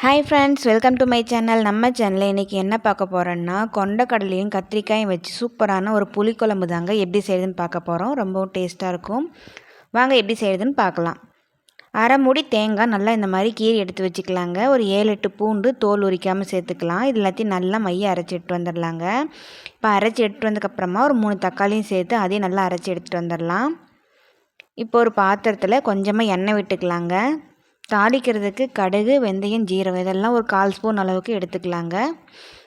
Hi friends welcome to my channel நம்ம சேனலில் இன்றைக்கி என்ன பார்க்க போகிறோன்னா கொண்டக்கடலையும் கத்திரிக்காயும் வச்சு சூப்பரான ஒரு புளிக்குழம்பு தாங்க எப்படி செய்யுதுன்னு பார்க்க போகிறோம் ரொம்பவும் டேஸ்ட்டாக இருக்கும். வாங்க எப்படி செய்யுதுன்னு பார்க்கலாம். அரை மூடி தேங்காய் நல்லா இந்த மாதிரி கீரி எடுத்து வச்சுக்கலாங்க. ஒரு ஏழு எட்டு பூண்டு தோல் உரிக்காமல் சேர்த்துக்கலாம். இது எல்லாத்தையும் நல்லா மைய அரைச்சி எடுத்து வந்துடலாங்க. இப்போ அரைச்சி எடுத்துகிட்டு வந்ததுக்கப்புறமா ஒரு மூணு தக்காளியும் சேர்த்து அதையும் நல்லா அரைச்சி எடுத்துகிட்டு வந்துடலாம். இப்போ ஒரு பாத்திரத்தில் கொஞ்சமாக எண்ணெய் விட்டுக்கலாங்க. தாளிக்கிறதுக்கு கடுகு வெந்தயம் ஜீரகம் இதெல்லாம் ஒரு கால் ஸ்பூன் அளவுக்கு எடுத்துக்கலாங்க.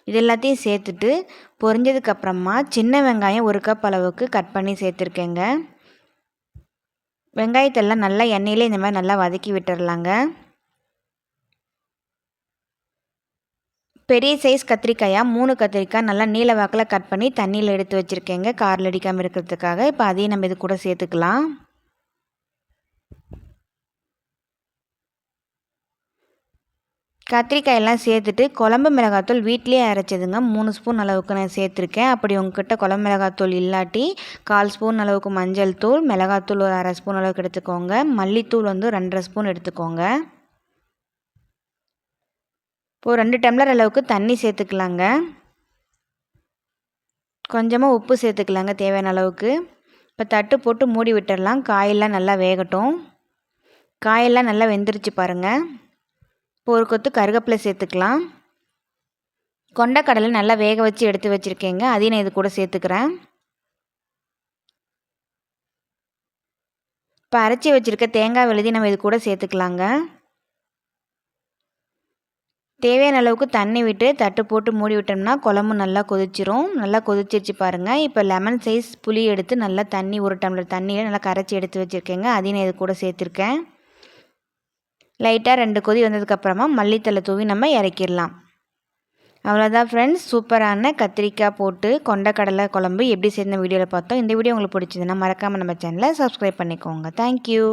இது எல்லாத்தையும் சேர்த்துட்டு பொரிஞ்சதுக்கப்புறமா சின்ன வெங்காயம் ஒரு கப் அளவுக்கு கட் பண்ணி சேர்த்துருக்கேங்க. வெங்காயத்தெல்லாம் நல்லா எண்ணெயிலே இந்த மாதிரி நல்லா வதக்கி விட்டுறலாங்க. பெரிய சைஸ் கத்திரிக்காயாக மூணு கத்திரிக்காய் நல்லா நீல வாக்கில் கட் பண்ணி தண்ணியில் எடுத்து வச்சுருக்கேங்க. காரில் அடிக்காமல் இருக்கிறதுக்காக. இப்போ அதையும் நம்ம இது கூட சேர்த்துக்கலாம். கத்திரிக்காயெல்லாம் சேர்த்துட்டு குழம்பு மிளகாத்தூள் வீட்லேயே அரைச்சதுங்க. மூணு ஸ்பூன் அளவுக்கு நான் சேர்த்துருக்கேன். அப்படி உங்ககிட்ட குழம்பு மிளகாத்தூள் இல்லாட்டி கால் ஸ்பூன் அளவுக்கு மஞ்சள் தூள் மிளகாத்தூள் ஒரு அரை ஸ்பூன் அளவுக்கு எடுத்துக்கோங்க. மல்லித்தூள் வந்து ரெண்டரை ஸ்பூன் எடுத்துக்கோங்க. இப்போது ரெண்டு டம்ளர் அளவுக்கு தண்ணி சேர்த்துக்கலாங்க. கொஞ்சமாக உப்பு சேர்த்துக்கலாங்க தேவையான அளவுக்கு. இப்போ தட்டு போட்டு மூடி விட்டுடலாம். காயெல்லாம் நல்லா வேகட்டும். காயெல்லாம் நல்லா வெந்துருச்சு பாருங்கள் இப்போ ஒரு கொத்து கருகப்பிலை சேர்த்துக்கலாம். கொண்டக்கடலை நல்லா வேக வச்சு எடுத்து வச்சுருக்கேங்க. அதையும் நான் இது கூட சேர்த்துக்கிறேன். இப்போ அரைச்சி வச்சுருக்க தேங்காய் விழுதி நம்ம இது கூட சேர்த்துக்கலாங்க. தேவையான அளவுக்கு தண்ணி விட்டு தட்டு போட்டு மூடி விட்டோம்னா குழம்பு நல்லா கொதிச்சிரும். நல்லா கொதிச்சிருச்சு பாருங்கள் இப்போ லெமன் சைஸ் புளி எடுத்து நல்லா தண்ணி ஒரு டம்ளர் தண்ணியில் நல்லா கரைச்சி எடுத்து வச்சுருக்கேங்க. அதையும் நான் இது கூட சேர்த்துருக்கேன். லைட்டாக ரெண்டு கொதி வந்ததுக்கப்புறமா மல்லித்தலை தூவி நம்ம இறக்கிடலாம். அவ்வளோதான் ஃப்ரெண்ட்ஸ் சூப்பரான கத்திரிக்காய் போட்டு கொண்டக்கடலை குழம்பு எப்படி சேர்ந்த வீடியோவில் பார்த்தோம். இந்த வீடியோ உங்களுக்கு பிடிச்சதுன்னா மறக்காமல் நம்ம சேனலை சப்ஸ்கிரைப் பண்ணிக்கோங்க. தேங்க்யூ